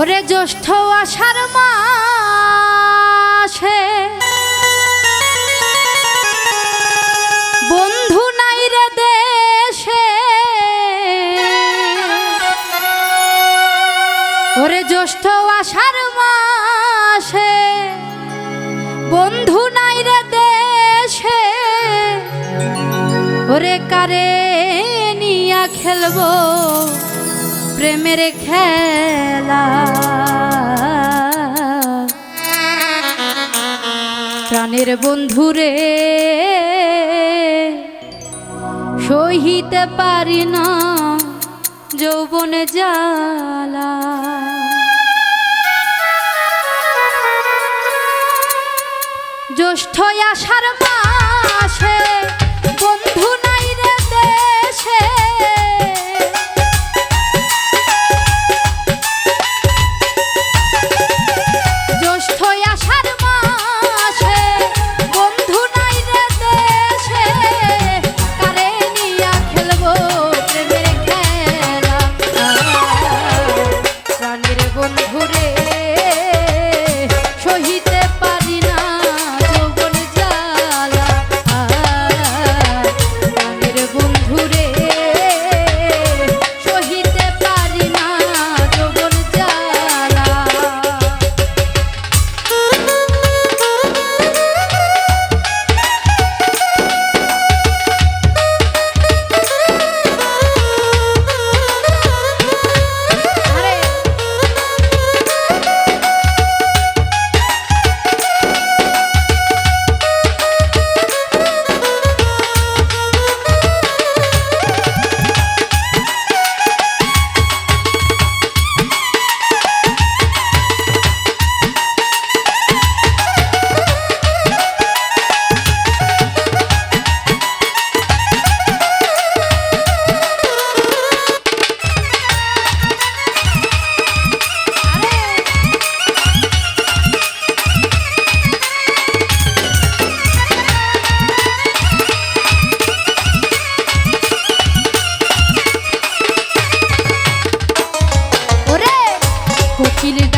ওরে জ্যৈষ্ঠ আষার মাসে। বন্ধু নাই রে দেশে। ওরে জ্যৈষ্ঠ আষার মাসে। বন্ধু নাই রে দেশে। ওরে কারে নিয়া খেলব? প্রেমের খেলা। প্রাণের বন্ধুরে সহিতে পারি না যৌবন জালা জ্যৈষ্ঠ আসার পাশে বন্ধু নাই রে দেশে।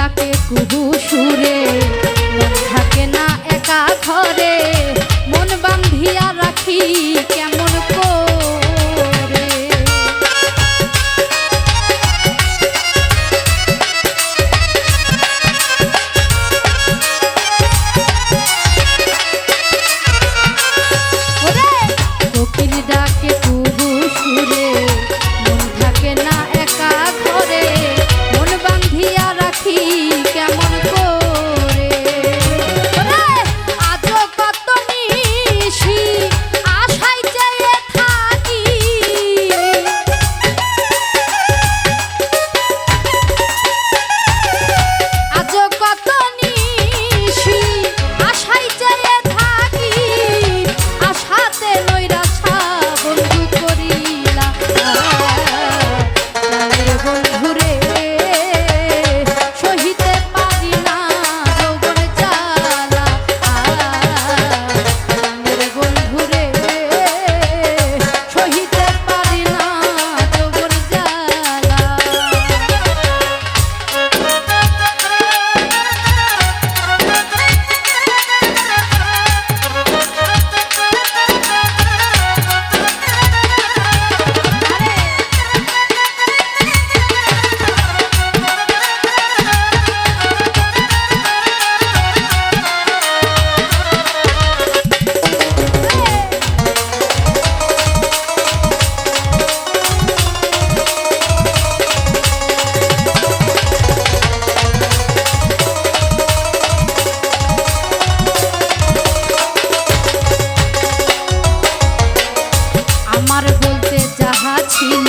ডাকে কুহুসু আমার বলতে যাহা ছিল।